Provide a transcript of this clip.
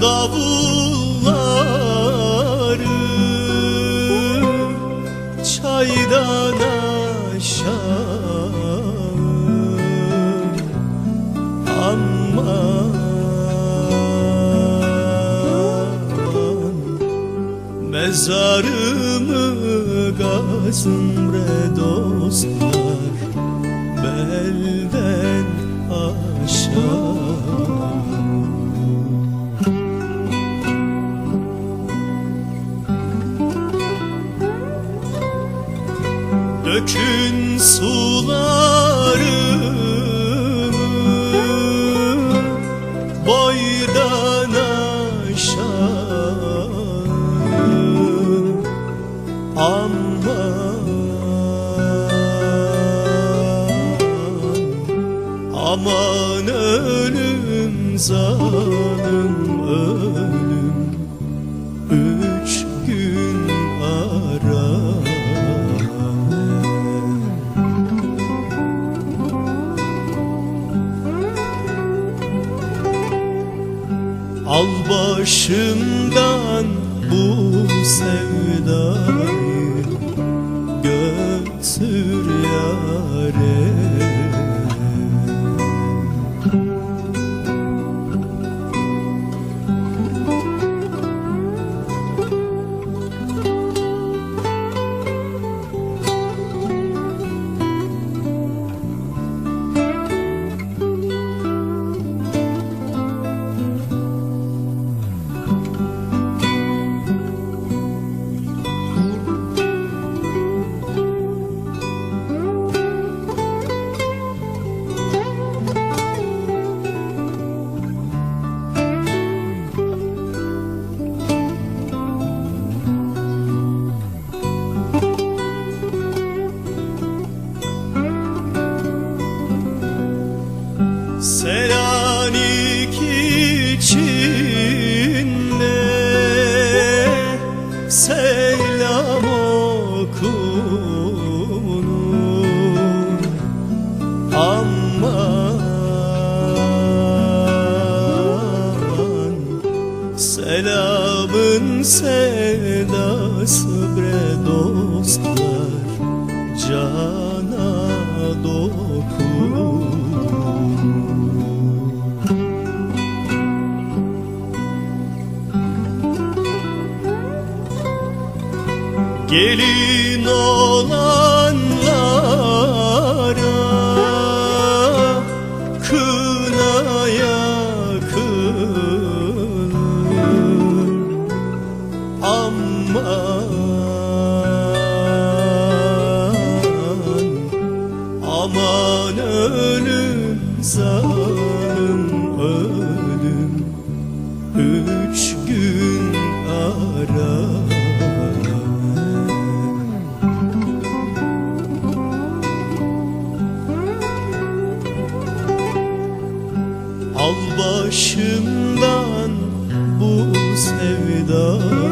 davulları Çaydan aşağı Aman Mezarımı gazım bre dostlar Belden aşağı Dökün sularımı boydan aşağı Aman Aman ölüm zalim Al başımdan bu sevdayı Selanik içinde selam okunur. Aman selamın sedası bre dostlar Gelin olanlara kına yakılır Aman Aman ölüm zalim Al başımdan bu sevdayı